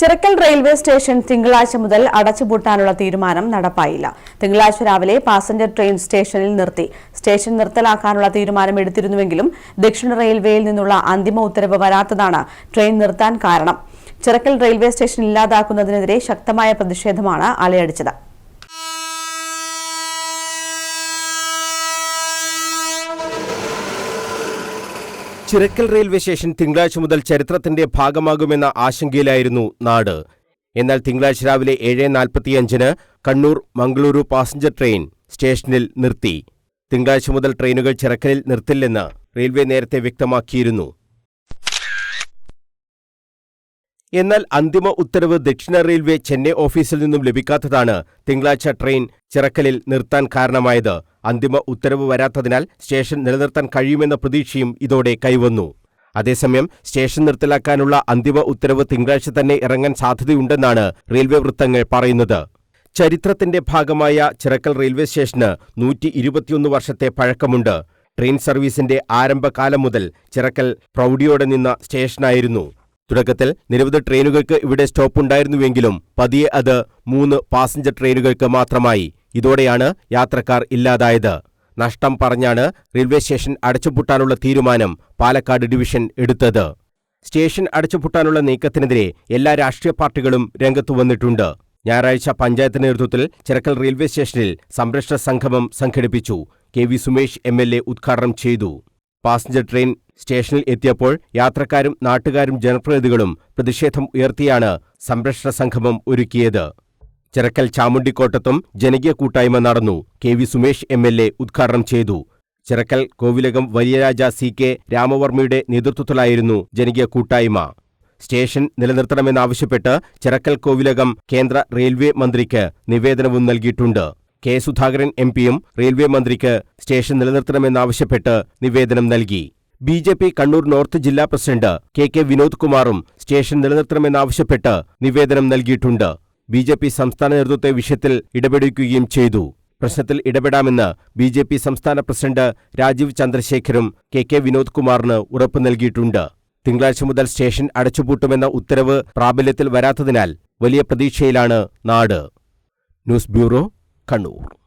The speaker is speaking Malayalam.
ചിറക്കൽ റെയിൽവേ സ്റ്റേഷൻ തിങ്കളാഴ്ച മുതൽ അടച്ചുപൂട്ടാനുള്ള തീരുമാനം നടപ്പായില്ല. തിങ്കളാഴ്ച രാവിലെ പാസഞ്ചർ ട്രെയിൻ സ്റ്റേഷനിൽ നിർത്തി. സ്റ്റേഷൻ നിർത്തലാക്കാനുള്ള തീരുമാനം എടുത്തിരുന്നുവെങ്കിലും ദക്ഷിണ റെയിൽവേയിൽ നിന്നുള്ള അന്തിമ ഉത്തരവ് വരാത്തതാണ് ട്രെയിൻ നിർത്താൻ കാരണം. ചിറക്കൽ റെയിൽവേ സ്റ്റേഷൻ ഇല്ലാതാക്കുന്നതിനെതിരെ ശക്തമായ പ്രതിഷേധമാണ് അലയടിച്ചത് ചിറക്കൽ റെയിൽവേ സ്റ്റേഷൻ തിങ്കളാഴ്ച മുതൽ ചരിത്രത്തിന്റെ ഭാഗമാകുമെന്ന ആശങ്കയിലായിരുന്നു നാട്. എന്നാൽ തിങ്കളാഴ്ച രാവിലെ ഏഴ് നാൽപ്പത്തിയഞ്ചിന് കണ്ണൂർ മംഗളൂരു പാസഞ്ചർ ട്രെയിൻ സ്റ്റേഷനിൽ നിർത്തി. തിങ്കളാഴ്ച മുതൽ ട്രെയിനുകൾ ചിറക്കലിൽ നിർത്തില്ലെന്ന് റെയിൽവേ നേരത്തെ വ്യക്തമാക്കിയിരുന്നു. എന്നാൽ അന്തിമ ഉത്തരവ് ദക്ഷിണ റെയിൽവേ ചെന്നൈ ഓഫീസിൽ നിന്നും ലഭിക്കാത്തതാണ് തിങ്കളാഴ്ച ട്രെയിൻ ചിറക്കലിൽ നിർത്താൻ കാരണമായത്. അന്തിമ ഉത്തരവ് വരാത്തതിനാൽ സ്റ്റേഷൻ നിലനിർത്താൻ കഴിയുമെന്ന പ്രതീക്ഷയും ഇതോടെ കൈവന്നു. അതേസമയം സ്റ്റേഷൻ നിർത്തലാക്കാനുള്ള അന്തിമ ഉത്തരവ് തിങ്കളാഴ്ച തന്നെ ഇറങ്ങാൻ സാധ്യതയുണ്ടെന്നാണ് റെയിൽവേ വൃത്തങ്ങൾ പറയുന്നത്. ചരിത്രത്തിന്റെ ഭാഗമായ ചിറക്കൽ റെയിൽവേ സ്റ്റേഷന് നൂറ്റി ഇരുപത്തിയൊന്ന് വർഷത്തെ പഴക്കമുണ്ട്. ട്രെയിൻ സർവീസിന്റെ ആരംഭകാലം മുതൽ ചിറക്കൽ പ്രൗഢിയോടെ നിന്ന സ്റ്റേഷനായിരുന്നു. തുടക്കത്തിൽ നിരവധി ട്രെയിനുകൾക്ക് ഇവിടെ സ്റ്റോപ്പ് ഉണ്ടായിരുന്നുവെങ്കിലും പതിയെ അത് മൂന്ന് പാസഞ്ചർ ട്രെയിനുകൾക്ക് മാത്രമായി. ഇതോടെയാണ് യാത്രക്കാർ ഇല്ലാതായത്. നഷ്ടം പറഞ്ഞാണ് റെയിൽവേ സ്റ്റേഷൻ അടച്ചുപൂട്ടാനുള്ള തീരുമാനം പാലക്കാട് ഡിവിഷൻ എടുത്തത്. സ്റ്റേഷൻ അടച്ചുപൂട്ടാനുള്ള നീക്കത്തിനെതിരെ എല്ലാ രാഷ്ട്രീയ പാർട്ടികളും രംഗത്തു വന്നിട്ടുണ്ട്. ഞായറാഴ്ച പഞ്ചായത്ത് നേതൃത്വത്തിൽ ചിറക്കൽ റെയിൽവേ സ്റ്റേഷനിൽ സംരക്ഷണ സംഗമം സംഘടിപ്പിച്ചു. കെ വി സുമേഷ് എം ഉദ്ഘാടനം ചെയ്തു. പാസഞ്ചർ ട്രെയിൻ സ്റ്റേഷനിൽ എത്തിയപ്പോൾ യാത്രക്കാരും നാട്ടുകാരും ജനപ്രതിനിധികളും പ്രതിഷേധം ഉയർത്തിയാണ് സംരക്ഷണ സംഗമം ഒരുക്കിയത്. ചിറക്കൽ ചാമുണ്ടിക്കോട്ടത്തും ജനകീയ കൂട്ടായ്മ നടന്നു. K V Sumesh M L A ഉദ്ഘാടനം ചെയ്തു. ചിറക്കൽ കോവിലകം വലിയരാജ സി കെ രാമവർമ്മയുടെ നേതൃത്വത്തിലായിരുന്നു ജനകീയ കൂട്ടായ്മ. സ്റ്റേഷൻ നിലനിർത്തണമെന്നാവശ്യപ്പെട്ട് ചിറക്കൽ കോവിലകം കേന്ദ്ര റെയിൽവേ മന്ത്രിക്ക് നിവേദനവും നൽകിയിട്ടുണ്ട്. കെ സുധാകരൻ എം പിയും റെയിൽവേ മന്ത്രിക്ക് സ്റ്റേഷൻ നിലനിർത്തണമെന്നാവശ്യപ്പെട്ട് നിവേദനം നൽകി. B J P Kannur north ജില്ലാ പ്രസിഡന്റ് കെ കെ വിനോദ് കുമാറും സ്റ്റേഷൻ നിലനിർത്തണമെന്നാവശ്യപ്പെട്ട് നിവേദനം നൽകിയിട്ടുണ്ട്. ബി ജെ പി സംസ്ഥാന നേതൃത്വത്തെ വിഷയത്തിൽ ഇടപെടുകയും ചെയ്തു. പ്രശ്നത്തിൽ ഇടപെടാമെന്ന് ബി ജെ പി സംസ്ഥാന പ്രസിഡന്റ് രാജീവ് ചന്ദ്രശേഖരും കെ കെ വിനോദ് കുമാറിന് ഉറപ്പ് നൽകിയിട്ടുണ്ട്. തിങ്കളാഴ്ച മുതൽ സ്റ്റേഷൻ അടച്ചുപൂട്ടുമെന്ന ഉത്തരവ് പ്രാബല്യത്തിൽ വരാത്തതിനാൽ വലിയ പ്രതീക്ഷയിലാണ് നാട്. News bureau Kannur.